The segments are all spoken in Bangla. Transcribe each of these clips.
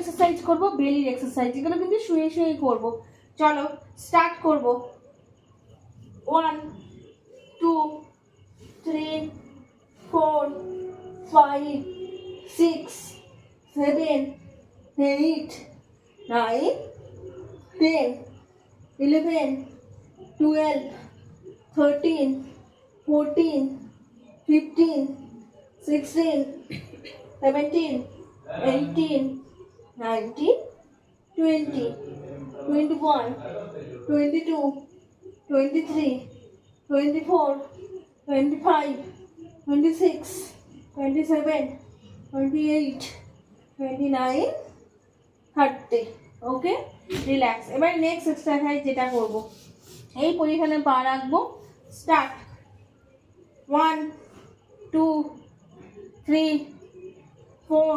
এক্সারসাইজ করব বেলির এক্সারসাইজ এগুলো কিন্তু শুয়ে শুয়ে করব। চলো স্টার্ট করব। One two three four five six seven eight nine ten eleven twelve thirteen fourteen fifteen sixteen seventeen eighteen nineteen twenty twenty one twenty two twenty three twenty four twenty five twenty six twenty seven twenty eight twenty nine thirty okay relax এবার নেক্সট এক্সারসাইজ যেটা করব। এই পজিশনে পা রাখব। Start one two three four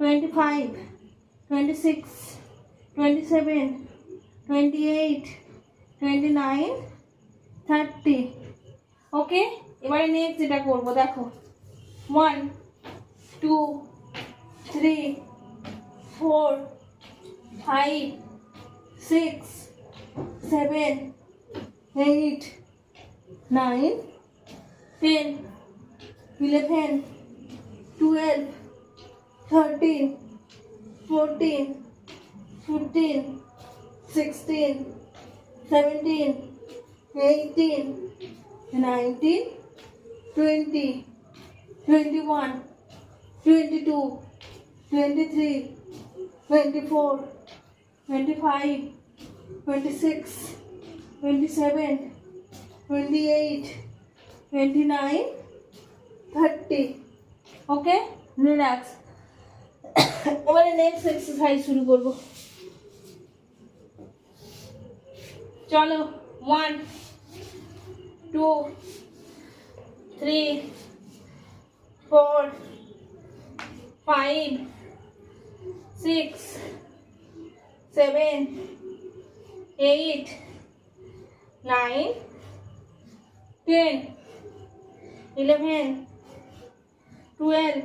twenty five twenty six twenty seven twenty eight twenty nine thirty okay এবারে নেক্সট যেটা করব, দেখো। One two three four five six seven eight nine ten eleven twelve 13, 14, 15, 16, 17, 18, 19, 20, 21, 22, 23, 24, 25, 26, 27, 28, 29, 30. Okay? Relax. এবারে নেক্সট এক্সারসাইজ শুরু করব। চলো one two three four five six seven eight nine ten eleven twelve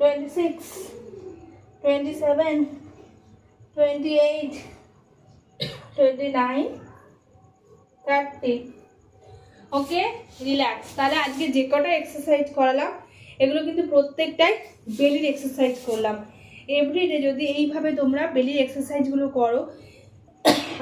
twenty six twenty seven twenty eight twenty nine thirty okay relax তাহলে আজকে যে কটা এক্সারসাইজ করালাম, এগুলো কিন্তু প্রত্যেকটাই বেলির এক্সারসাইজ করলাম। এভরিডে যদি এইভাবে তোমরা বেলির এক্সারসাইজগুলো করো,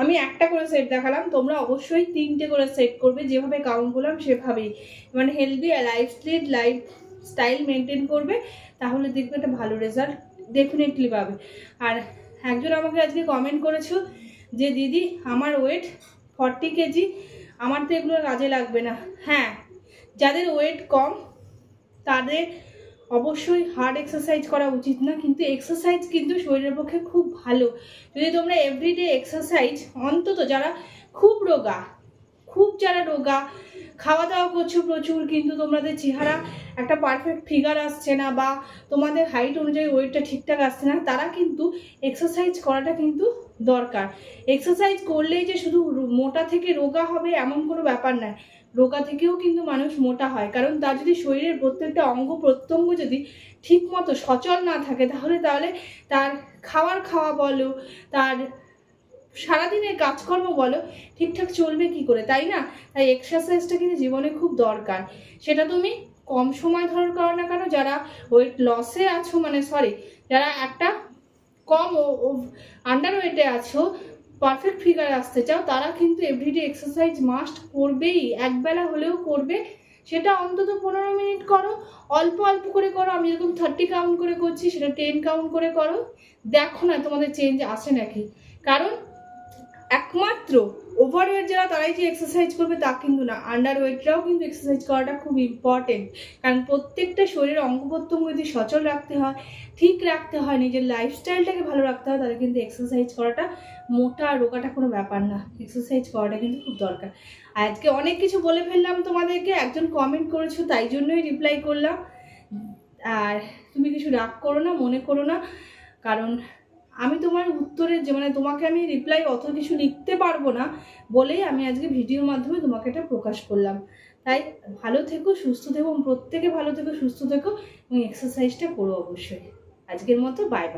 আমি একটা করে সেট দেখালাম, তোমরা অবশ্যই তিনটে করে সেট করবে, যেভাবে কাউন্ট করলাম সেভাবেই। মানে healthy lifestyle life style maintain করবে, তাহলে দেখবে একটা ভালো রেজাল্ট ডেফিনেটলি পাবে। আর একজন আমাকে আজকে কমেন্ট করেছ যে, দিদি, আমার ওয়েট ফর্টি কেজি আমার তো এগুলো কাজে লাগবে না। হ্যাঁ যাদের ওয়েট কম, তাদের অবশ্যই হার্ড এক্সারসাইজ করা উচিত না, কিন্তু এক্সারসাইজ কিন্তু শরীরের পক্ষে খুব ভালো। যদি তোমরা এভরিডে এক্সারসাইজ অন্তত যারা খুব রোগা খুব যারা রোগা খাওয়া দাওয়া করছ প্রচুর, কিন্তু তোমাদের চেহারা একটা পারফেক্ট ফিগার আসছে না বা তোমাদের হাইট অনুযায়ী ওয়েটটা ঠিকঠাক আসছে না, তারা কিন্তু এক্সারসাইজ করাটা কিন্তু দরকার। এক্সারসাইজ করলেই যে শুধু মোটা থেকে রোগা হবে এমন কোনো ব্যাপার নয়। রোগা থেকেও কিন্তু মানুষ মোটা হয়, কারণ তার যদি শরীরের প্রত্যেকটা অঙ্গ প্রত্যঙ্গ যদি ঠিক মতো সচল না থাকে, তাহলে তাহলে তার খাওয়ার খাওয়া বলো, তার সারাদিনের কাজকর্ম বলো, ঠিকঠাক চলবে কি করে? তাই না? তাই এক্সারসাইজটা কিন্তু জীবনে খুব দরকার। সেটা তুমি কম সময় ধরার করো না কেন? যারা ওয়েট লসে আছো মানে সরি যারা একটা কম আন্ডার ওয়েটে আছো পারফেক্ট ফিগার আসতে চাও, তারা কিন্তু এভরিডে এক্সারসাইজ মাস্ট করবেই। একবেলা হলেও করবে। সেটা অন্তত পনেরো মিনিট করো। অল্প অল্প করে করো। আমি যেরকম থার্টি কাউন্ট করে করছি, সেটা টেন কাউন্ট করে করো। দেখো না তোমাদের চেঞ্জ আসে নাকি। কারণ একমাত্র ওভারওয়েট যারা তারাই যে এক্সারসাইজ করবে তা কিন্তু না। আন্ডার ওয়েটরাও কিন্তু এক্সারসাইজ করাটা খুব ইম্পর্টেন্ট কারণ প্রত্যেকটা শরীরের অঙ্গ প্রত্যঙ্গ যদি সচল রাখতে হয়, ঠিক রাখতে হয়, নিজের লাইফস্টাইলটাকে ভালো রাখতে হয়, তাহলে কিন্তু এক্সারসাইজ করাটা মোটা রোগাটা কোনো ব্যাপার না। এক্সারসাইজ করাটা কিন্তু খুব দরকার। আজকে অনেক কিছু বলে ফেললাম তোমাদেরকে, একজন কমেন্ট করেছ, তাই জন্যই রিপ্লাই করলাম। আর তুমি কিছু রাগ করো না, মনে করো না, কারণ আমি তোমার উত্তরের যে মানে তোমাকে আমি রিপ্লাই অত কিছু লিখতে পারব না বলেই আমি আজকে ভিডিওর মাধ্যমে তোমাকে এটা প্রকাশ করলাম। তাই ভালো থেকো, সুস্থ থেকো এবং প্রত্যেকে ভালো থেকো, সুস্থ থেকো এবং এক্সারসাইজটা করো অবশ্যই। আজকের মতো বাই বাই